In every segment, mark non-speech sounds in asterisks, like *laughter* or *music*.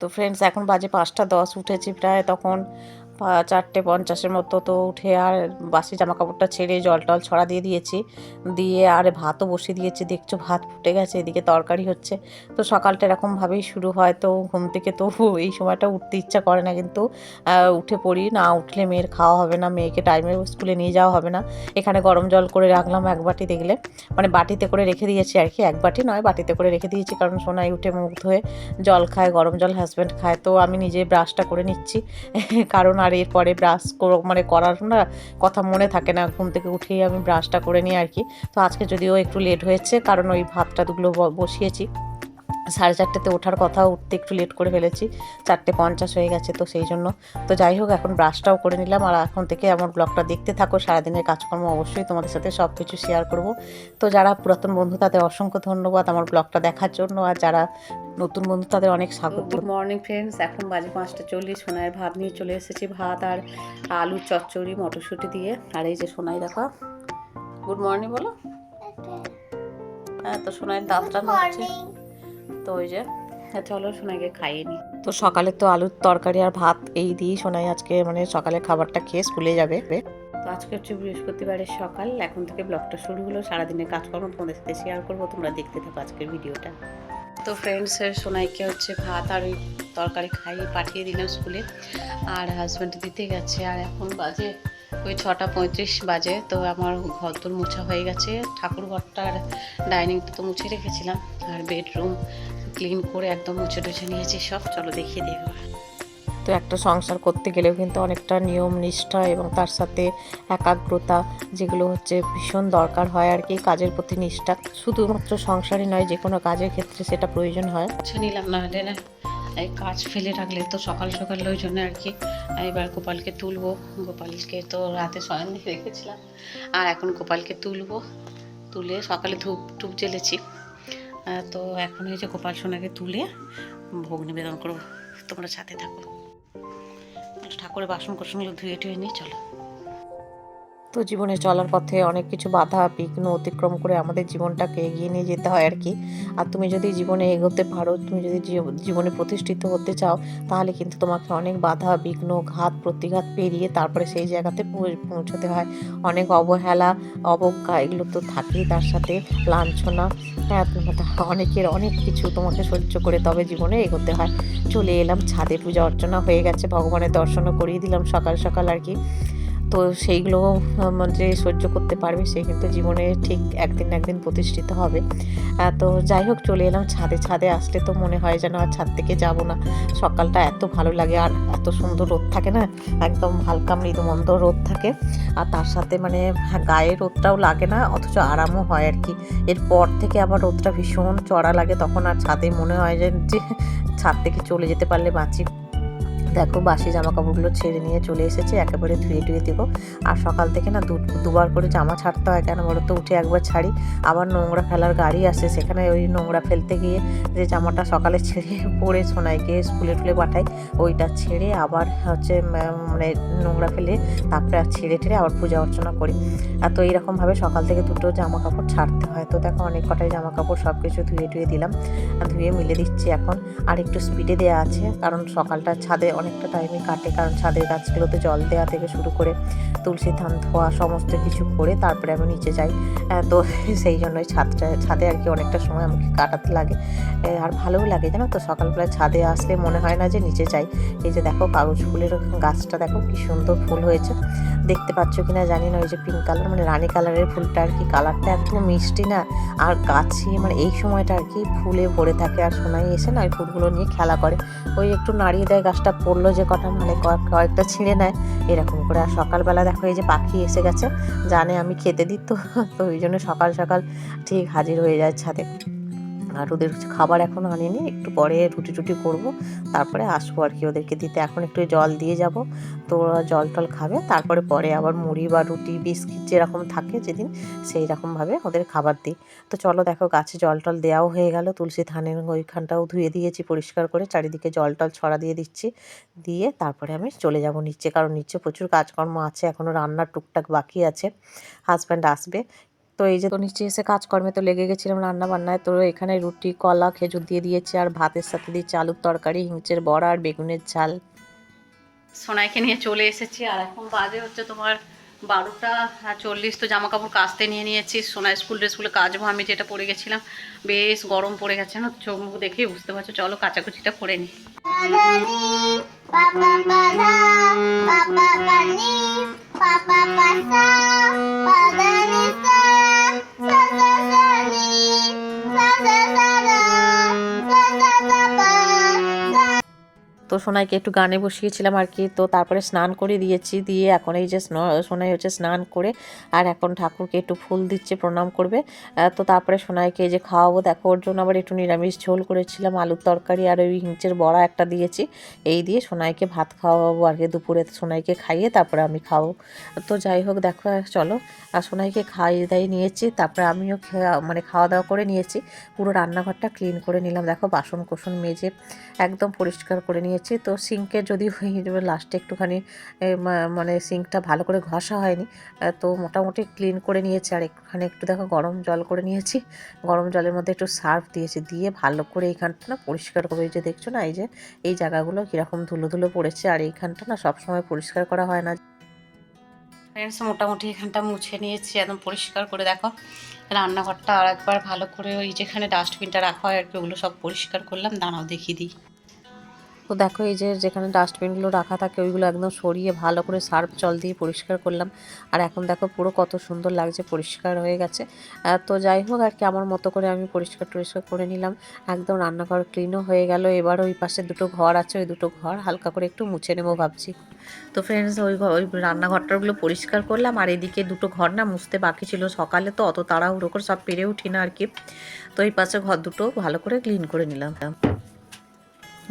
তো ফ্রেন্ডস এখন বাজে পাঁচটা দশ উঠেছি প্রায় তখন। চারটে পঞ্চাশের মতো তো উঠে আর বাসি জামা কাপড়টা ছেড়ে জল টল ছড়া দিয়ে দিয়েছি। দিয়ে আর ভাতও বসিয়ে দিয়েছি। দেখছ ভাত ফুটে গেছে, এদিকে তরকারি হচ্ছে। তো সকালটা এরকমভাবেই শুরু হয়। তো ঘুম থেকে তো এই সময়টা উঠতে ইচ্ছা করে না কিন্তু উঠে পড়ি। না উঠলে মেয়ের খাওয়া হবে না, মেয়েকে টাইমে স্কুলে নিয়ে যাওয়া হবে না। এখানে গরম জল করে রাখলাম এক বাটি দেখলে। মানে বাটিতে করে রেখে দিয়েছি আর কি, এক বাটি নয়, বাটিতে করে রেখে দিয়েছি। কারণ সোনাই উঠে মুখ ধুয়ে জল খায়, গরম জল হাজব্যান্ড খায়। তো আমি নিজে ব্রাশটা করে নিচ্ছি। কারণ আর এরপরে ব্রাশ মানে করার না কথা মনে থাকে না। ঘুম থেকে উঠেই আমি ব্রাশটা করে নিই আর কি। তো আজকে যদিও একটু লেট হয়েছে, কারণ ওই ভাতটা দুগুলো বসিয়েছি। সাড়ে চারটেতে ওঠার কথা উঠতে একটু লেট করে ফেলেছি। চারটে পঞ্চাশ হয়ে গেছে তো সেই জন্য। তো যাই হোক এখন ব্রাশটাও করে নিলাম। আর এখন থেকে আমার ব্লগটা দেখতে থাকো। সারাদিনের কাজকর্ম অবশ্যই তোমাদের সাথে সব কিছু শেয়ার করব। তো যারা পুরাতন বন্ধু তাদের অসংখ্য ধন্যবাদ আমার ব্লগটা দেখার জন্য। আর যারা নতুন বন্ধু তাদের অনেক স্বাগত। গুড মর্নিং ফ্রেন্ডস এখন বাজে পাঁচটা চল্লিশ। সোনায় ভাত নিয়ে চলে এসেছি। ভাত আর আলুর চচ্চড়ি মটরশুঁটি দিয়ে। আর এই যে সোনাই দেখো। গুড মর্নিং বলো। হ্যাঁ তো সোনাইয়ের দাঁতটা নড়ছে। তো ওই যে হ্যাঁ, চলো সোনাইকে খাইয়ে নি। তো সকালে তো আলুর তরকারি আর ভাত এই দিয়েই সোনাই আজকে মানে সকালে খাবারটা খেয়ে স্কুলে যাবে। তো আজকে হচ্ছে বৃহস্পতিবারের সকাল এখন থেকে ব্লগটা শুরু হলো সারাদিনের কাজকর্ম তোমাদের সাথে শেয়ার করব তোমরা দেখতে থাকো আজকের ভিডিওটা। তো ফ্রেন্ডসের সোনাইকে হচ্ছে ভাত আর ওই তরকারি খাইয়ে পাঠিয়ে দিলাম স্কুলে আর হাজব্যান্ড দিতে গেছে আর এখন বাজে ওই ছটা পঁয়ত্রিশ বাজে তো আমার ঘর তোর মোছা হয়ে গেছে। ঠাকুর ঘরটা আর ডাইনিংটা তো মুছে রেখেছিলাম আর বেডরুম ক্লিন করে একদম মুছে টুছে নিয়েছি সব। চলো দেখিয়ে দেবো তো একটা সংসার করতে গেলেও কিন্তু অনেকটা নিয়ম নিষ্ঠা এবং তার সাথে একাগ্রতা যেগুলো হচ্ছে ভীষণ দরকার হয় আর কি কাজের প্রতি নিষ্ঠা। শুধুমাত্র সংসারই নয় যে কোনো কাজের ক্ষেত্রে সেটা প্রয়োজন হয়। নিলাম না হলে না। এই কাজ ফেলে রাখলে তো সকাল সকাল ওই জন্য আর কি, এবার গোপালকে তুলবো। গোপালকে তো রাতে শয়ন দিয়ে রেখেছিলাম। আর এখন গোপালকে তুলবো। তুলে সকালে ধূপ টুপ জ্বেলেছি। তো এখন এই যে গোপাল সোনাকে তুলে ভোগ নিবেদন করব। তোমরা সাথে থাকো। ঠাকুরের বাসন কোসনগুলো ধুয়ে টুয়ে নিয়ে চলো। তো জীবনে চলার পথে অনেক কিছু বাধা, বিঘ্ন অতিক্রম করে আমাদের জীবনটাকে এগিয়ে নিয়ে যেতে হয় আর কি। আর তুমি যদি জীবনে এগোতে পারো, তুমি যদি জীবনে প্রতিষ্ঠিত হতে চাও, তাহলে কিন্তু তোমাকে অনেক বাধা, বিঘ্ন, ঘাত, প্রতিঘাত পেরিয়ে তারপরে সেই জায়গাতে পৌঁছতে হয়। অনেক অবহেলা, অবজ্ঞা এগুলো তো থাকেই তার সাথে, লাঞ্ছনা। হ্যাঁ অনেকের অনেক কিছু তোমাকে সহ্য করে তবে জীবনে এগোতে হয়। চলে এলাম, ছাদে পূজা অর্চনা হয়ে গেছে, ভগবানের দর্শনও করিয়ে দিলাম সকাল সকাল আর কি। তো সেইগুলো যে সহ্য করতে পারবে সে কিন্তু জীবনে ঠিক একদিন না একদিন প্রতিষ্ঠিত হবে। তো যাই হোক, চলে এলাম ছাদে। ছাদে আসলে তো মনে হয় যেন আর ছাদ থেকে যাব না। সকালটা এত ভালো লাগে আর এত সুন্দর রোদ থাকে না? একদম হালকা মৃদুমন্দ রোদ থাকে। আর তার সাথে মানে গায়ে রোদটাও লাগে না, অথচ আরামও হয় আর কি। এরপর থেকে আবার রোদটা ভীষণ চড়া লাগে, তখন আর ছাদে মনে হয় যে ছাদ থেকে চলে যেতে পারলে বাঁচি। দেখো, বাসি জামা কাপড়গুলো ছেড়ে নিয়ে চলে এসেছে, একেবারে ধুয়ে টুয়ে দেবো। আর সকাল থেকে না দুবার করে জামা ছাড়তে হয়, কেন বলো তো? উঠে একবার ছাড়ি। আবার নোংরা ফেলার গাড়ি আসে, সেখানে ওই নোংরা ফেলতে গিয়ে যে জামাটা সকালে ছেড়ে পরে সোনাইকে স্কুলে টুলে পাঠাই, ওইটা ছেড়ে আবার হচ্ছে মানে নোংরা ফেলে তারপরে ছেড়ে টেড়ে আবার পূজা অর্চনা করি। আর তো এইরকমভাবে সকাল থেকে দুটো জামা কাপড় ছাড়তে হয়। তো দেখো, অনেক কটাই জামা কাপড় সব কিছু ধুয়ে টুয়ে দিলাম ধুয়ে মিলে দিচ্ছি এখন। আর একটু স্পিডে দেওয়া আছে, কারণ সকালটা ছাদে অনেকটা টাইমে কাটে। কারণ ছাদের গাছগুলোতে জল দেওয়া থেকে শুরু করে তুলসী থান ধোয়া, সমস্ত কিছু করে তারপরে আমি নিচে যাই। তো *laughs* সেই জন্যই ছাদটা ছাদে আর কি অনেকটা সময় আমাকে কাটাতে লাগে। আর ভালোও লাগে, জানো তো? সকালবেলা ছাদে আসলে মনে হয় না যে নিচে যাই। এই যে দেখো, কাগজ ফুলের গাছটা দেখো, কি সুন্দর ফুল হয়েছে। দেখতে পাচ্ছ কি না জানি না, ওই যে পিঙ্ক কালার মানে রানি কালারের ফুলটা আর কি। কালারটা এত মিষ্টি না? আর গাছে মানে এই সময়টা আর কি ফুলে ভরে থাকে। আর সোনাই এসে না ওই ফুলগুলো নিয়ে খেলা করে। ওই একটু নাড়িয়ে দেয় গাছটা পড়ল যে, কটা মানে কয়েক- কয়েকটা ছিঁড়ে নেয়। এরকম করে। আর সকালবেলা দেখো এই যে পাখি এসে গেছে, জানে আমি খেতে দিত, তো ওই জন্য সকাল সকাল ঠিক হাজির হয়ে যায় ছাদে। আর ওদের খাবার এখনও আনিনি, একটু পরে রুটি টুটি করব, তারপরে আসব আর কি ওদেরকে দিতে। এখন একটু জল দিয়ে যাব, তো ওরা জল টল খাবে, তারপরে পরে আবার মুড়ি বা রুটি, বিস্কিট যেরকম থাকে যেদিন সেই রকমভাবে ওদের খাবার দিই। তো চলো দেখো গাছে জল টল দেওয়াও হয়ে গেল, তুলসী ধানের ওইখানটাও ধুয়ে দিয়েছি পরিষ্কার করে, চারিদিকে জল টল ছড়া দিয়ে দিচ্ছি, দিয়ে তারপরে আমি চলে যাব নিচে, কারণ নিচে প্রচুর কাজকর্ম আছে এখনও রান্নার টুকটাক বাকি আছে হাজব্যান্ড আসবে তো এই যে তো নিচে এসে কাজকর্মে তো লেগে গেছিলাম রান্না বান্নায় তো এখানে রুটি কলা খেজুর দিয়ে দিয়েছি আর ভাতের সাথে দিয়েছি আলুর তরকারি হিংচের বড়া আর বেগুনের ঝাল। সোনাইকে নিয়ে চলে এসেছি আর এখন বাজে হচ্ছে তোমার বারোটা চল্লিশ। তো জামা কাপড় কাচতে নিয়ে নিয়েছি সোনাই স্কুল ড্রেসগুলো কাচবো আমি যেটা পরে গেছিলাম। বেশ গরম পড়ে গেছে না চোখ মুখ দেখেই বুঝতে পারছ। চলো কাচাকুচিটা করে নিই তো সোনাইকে একটু গানে বসিয়েছিলাম আর কি। তো তারপরে স্নান করে দিয়েছি, দিয়ে এখন এই যে স্ন- সোনাই হচ্ছে স্নান করে আর এখন ঠাকুরকে একটু ফুল দিচ্ছে, প্রণাম করবে। তো তারপরে সোনাইকে যে খাওয়াবো। দেখো ওর জন্য আবার একটু নিরামিষ ঝোল করেছিলাম, আলুর তরকারি আর ওই হিংচের বড়া একটা দিয়েছি। এই দিয়ে সোনাইকে ভাত খাওয়াবো আর কি। দুপুরে সোনাইকে খাইয়ে তারপরে আমি খাব। তো যাই হোক, দেখো, চলো। আর সোনাইকে খাইয়ে দাইয়ে নিয়েছি, তারপরে আমিও মানে খাওয়া দাওয়া করে নিয়েছি। পুরো রান্নাঘরটা ক্লিন করে নিলাম। দেখো বাসন কোসন মেজে একদম পরিষ্কার করে নিয়েছি। তো সিঙ্কে যদি লাস্টে একটুখানি মানে সিঙ্কটা ভালো করে ঘষা হয়নি তো মোটামুটি ক্লিন করে নিয়েছি, আর একটুখানি একটু দেখো গরম জল করে নিয়েছি, গরম জলের মধ্যে একটু সার্ফ দিয়েছি, দিয়ে ভালো করে এইখানটা না পরিষ্কার এই যে দেখছ না, এই যে, এই জায়গাগুলো কীরকম ধুলো ধুলো পড়েছে, আর এইখানটা না সবসময় পরিষ্কার করা হয় না। মোটামুটি এখানটা মুছে নিয়েছি, একদম পরিষ্কার করে দেখো, রান্নাঘরটা আর একবার ভালো করে ওই যেখানে ডাস্টবিনটা রাখা হয় আর কি, ওগুলো সব পরিষ্কার করলাম, দাঁড়াও দেখিয়ে দিই। তো দেখো এই যে যেখানে ডাস্টবিনগুলো রাখা থাকে, ওইগুলো একদম সরিয়ে ভালো করে সার্ফ জল দিয়ে পরিষ্কার করলাম। আর এখন দেখো পুরো কত সুন্দর লাগছে, পরিষ্কার হয়ে গেছে। তো যাই হোক, আর কি আমার মতো করে আমি পরিষ্কার টরিষ্কার করে নিলাম। একদম রান্নাঘর ক্লিনও হয়ে গেল। এবার ওই পাশে দুটো ঘর আছে, ওই দুটো ঘর হালকা করে একটু মুছে নেব ভাবছি। তো ফ্রেন্ডস ওই ওই রান্নাঘরটাগুলো পরিষ্কার করলাম। আর এদিকে দুটো ঘর না মুছতে বাকি ছিল সকালে, তো অত তাড়াহুড়ো করে সব পেরে উঠি না আর কি। তো এই পাশে ঘর দুটো ভালো করে ক্লিন করে নিলাম।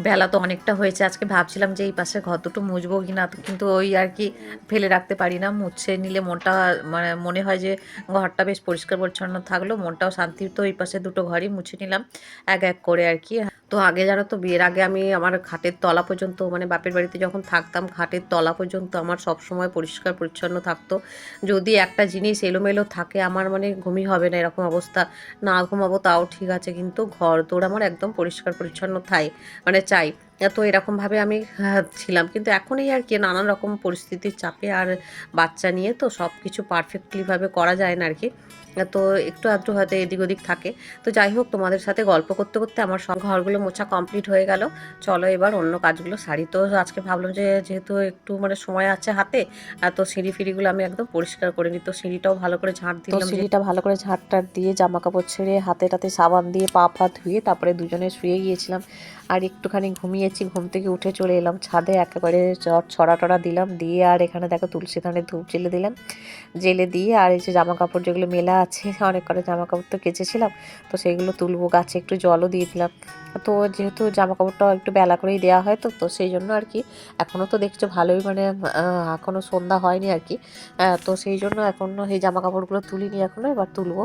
বেলা তো অনেকটা হয়েছে, আজকে ভাবছিলাম যে এই পাশে ঘর দুটো মুছবো কি না কিন্তু ওই আর কি ফেলে রাখতে পারি না, মুছে নিলে মনটা মানে মনে হয় যে ঘরটা বেশ পরিষ্কার পরিচ্ছন্ন থাকল, মনটাও শান্তি তো এই পাশে দুটো ঘরই মুছে নিলাম, এক এক করে আর কি তো আগে জানো তো বিয়ের আগে আমি আমার খাটের তলা পর্যন্ত মানে বাপের বাড়িতে যখন থাকতাম, খাটের তলা পর্যন্ত আমার সব সময় পরিষ্কার পরিচ্ছন্ন থাকতো। যদি একটা জিনিস এলোমেলো থাকে, আমার মানে ঘুমই হবে না এরকম অবস্থা। না ঘুমাবো তাও ঠিক আছে, কিন্তু ঘর তোর আমার একদম পরিষ্কার পরিচ্ছন্ন থাই মানে চাই। তো এরকমভাবে আমি ছিলাম। কিন্তু এখন এই আর কি, নানান রকম পরিস্থিতির চাপে আর বাচ্চা নিয়ে তো সব কিছু পারফেক্টলিভাবে করা যায় না আর কি। তো একটু আধটু হয়তো এদিক ওদিক থাকে। তো যাই হোক তোমাদের সাথে গল্প করতে করতে আমার সব ঘরগুলো মোছা কমপ্লিট হয়ে গেল। চলো এবার অন্য কাজগুলো সারি। তো আজকে ভাবলাম যে যেহেতু একটু মানে সময় আছে হাতে তো সিঁড়ি ফিড়িগুলো আমি একদম পরিষ্কার করে নিই। তো সিঁড়িটাও ভালো করে ঝাঁট দিলাম সিঁড়িটা ভালো করে ঝাঁট টাট দিয়ে জামা কাপড় ছেড়ে হাতে টাতে সাবান দিয়ে পা ফা ধুয়ে তারপরে দুজনে শুয়ে গিয়েছিলাম। আর একটুখানি ঘুমিয়েছি ঘুম থেকে উঠে চলে এলাম ছাদে। একেবারে ছড়া টড়া দিলাম। দিয়ে আর এখানে দেখো তুলসী ধানের ধূপ জেলে দিলাম। জেলে দিয়ে আর এই যে জামা কাপড় যেগুলো মেলা আছে, অনেক কটা জামা কাপড় তো কেচেছিলাম, তো সেইগুলো তুলবো, গাছে একটু জলও দিয়ে দিলাম। তো যেহেতু জামা কাপড়টাও একটু বেলা করেই দেওয়া হয় তো তো সেই জন্য আর কি এখনও তো দেখছ ভালোই মানে এখনও সন্ধ্যা হয়নি আর কি। তো সেই জন্য এখনও এই জামা কাপড়গুলো তুলিনি এখনও এবার তুলবো।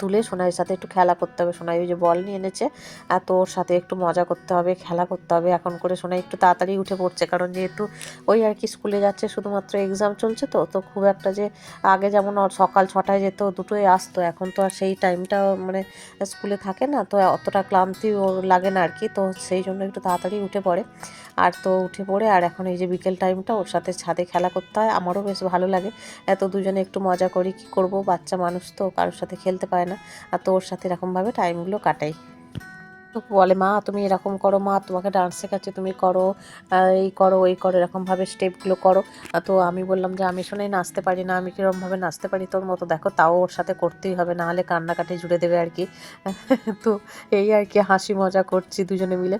তুলে সোনাইয়ের সাথে একটু খেলা করতে হবে। সোনাই ওই যে বল নিয়ে এনেছে, আর তো ওর সাথে একটু মজা করতে হবে, খেলা করতে হবে। এখন করে সোনাই একটু তাড়াতাড়ি উঠে পড়ছে, কারণ যেহেতু ওই আর কি স্কুলে যাচ্ছে, শুধুমাত্র এক্সাম চলছে তো তো খুব একটা যে আগে যেমন সকাল ছটায় যেত দুটোই আসতো। এখন তো আর সেই টাইমটা মানে স্কুলে থাকে না, তো অতটা ক্লান্তি লাগে না আর কি, তো সেই জন্য একটু তাড়াতাড়ি উঠে পড়ে। আর তো উঠে পড়ে, আর এখন এই যে বিকেল টাইমটা ওর সাথে ছাদে খেলা করতে হয়। আমারও বেশ ভালো লাগে। এত দুজনে একটু মজা করি, কি করব? বাচ্চা মানুষ তো, কারোর সাথে খেলতে পারে না। আর তো ওর সাথে এরকমভাবে টাইমগুলো কাটাই। তো বলে, মা, তুমি এরকম করো, মা, তোমাকে ডান্স শেখাচ্ছে, তুমি করো এই করো, ওই করো, এরকমভাবে স্টেপগুলো করো। তো আমি বললাম যে, আমি শোনাই নাচতে পারি না, আমি কীরকমভাবে নাচতে পারি তোর মতো? দেখো, তাও ওর সাথে করতেই হবে না হলে কান্নাকাটি জুড়ে দেবে আর কি। *laughs* তো এই আর কি, হাসি মজা করছি দুজনে মিলে।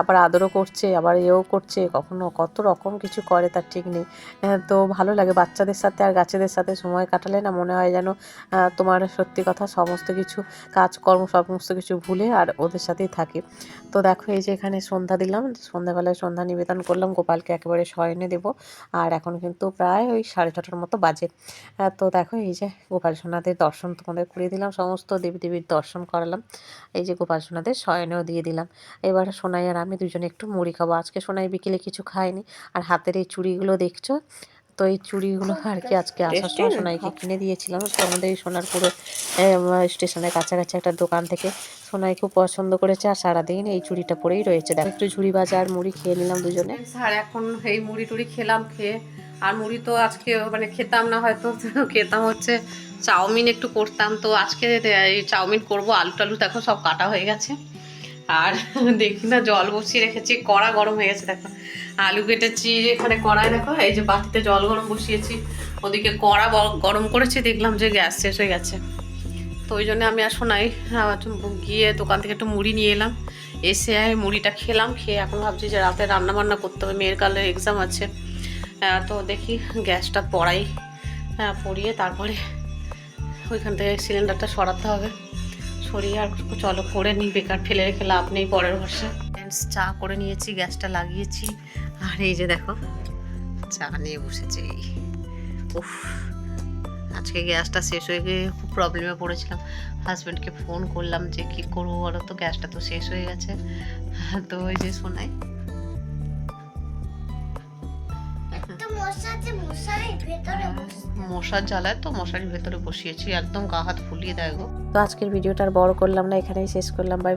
আবার আদরও করছে, আবার এও করছে, কখনো কত রকম কিছু করে, তার ঠিক নেই। তো ভালো লাগে বাচ্চাদের সাথে আর গাছেদের সাথে সময় কাটালে না মনে হয় যেন তোমার সত্যি কথা সমস্ত কিছু কাজকর্ম, সমস্ত কিছু ভুলে আর ওদের সাথেই থাকি। তো দেখো এই যে এখানে সন্ধ্যা দিলাম, সন্ধ্যাবেলায় সন্ধ্যা নিবেদন করলাম, গোপালকে একেবারে শয়নে দেবো। আর এখন কিন্তু প্রায় ওই সাড়ে ছটার মতো বাজে। তো দেখো এই যে গোপাল সোনাদের দর্শন তোমাদের করিয়ে দিলাম, সমস্ত দেবী দেবীর দর্শন করালাম। এই যে গোপাল সোনাদের শয়নেও দিয়ে দিলাম। এবার সোনাই আর আমি দুজনে একটু মুড়ি খাব। আজকে সোনাই বিকেলে কিছু খাইনি আর হাতের এই চুড়িগুলো দেখছ? তো এই চুড়িগুলো আর কি আজকে আসার সময় সোনাইকে কিনে দিয়েছিলাম। তো আমাদের এই সোনারপুরে স্টেশনের কাছাকাছি একটা দোকান থেকে সোনাই খুব পছন্দ করেছে আর সারাদিন এই চুড়িটা পরেই রয়েছে। দেখ একটু ঝুড়ি বাজার মুড়ি খেয়ে নিলাম দুজনে। আর এখন এই মুড়ি টুড়ি খেলাম খেয়ে। আর মুড়ি তো আজকে মানে খেতাম না হয়তো খেতাম হচ্ছে চাউমিন একটু করতাম। তো আজকে এই চাউমিন করব আলু টালু দেখো সব কাটা হয়ে গেছে। আর দেখি না জল বসিয়ে রেখেছি কড়া গরম হয়ে গেছে দেখো। আলু কেটেছি, এখানে কড়াই দেখো, এই যে বাটিতে জল গরম বসিয়েছি, ওদিকে কড়া গরম করেছি, দেখলাম যে গ্যাস শেষ হয়ে গেছে। তো ওই জন্য আমি আর শোনাই গিয়ে দোকান থেকে একটু মুড়ি নিয়ে এলাম, এসে মুড়িটা খেলাম, খেয়ে এখন ভাবছি যে রাতে রান্না বান্না করতে হবে, মেয়ের কালে এক্সাম আছে। তো দেখি গ্যাসটা পড়াই পরিয়ে তারপরে ওইখান থেকে সিলিন্ডারটা সরাতে হবে। সরিয়ে আর চলো করে নিই, বেকার ফেলে রেখে লাভ নেই পরের ভরসা চা করে নিয়েছি, গ্যাসটা লাগিয়েছি। আর এই যে দেখো, চা নিয়ে বসেছি। উফ, আজকে গ্যাসটা শেষ হয়ে গিয়ে খুব প্রবলেমে পড়েছিলাম। হাজব্যান্ডকে ফোন করলাম যে, কী করব বলো তো, গ্যাসটা তো শেষ হয়ে গেছে। তো ওই যে শোনাই মশার জ্বালায় তো মশারির ভেতরে বসিয়েছি একদম গা হাত ফুলিয়ে দেয় গো। তো আজকের ভিডিওটা আর বড় করলাম না এখানেই শেষ করলাম বাই।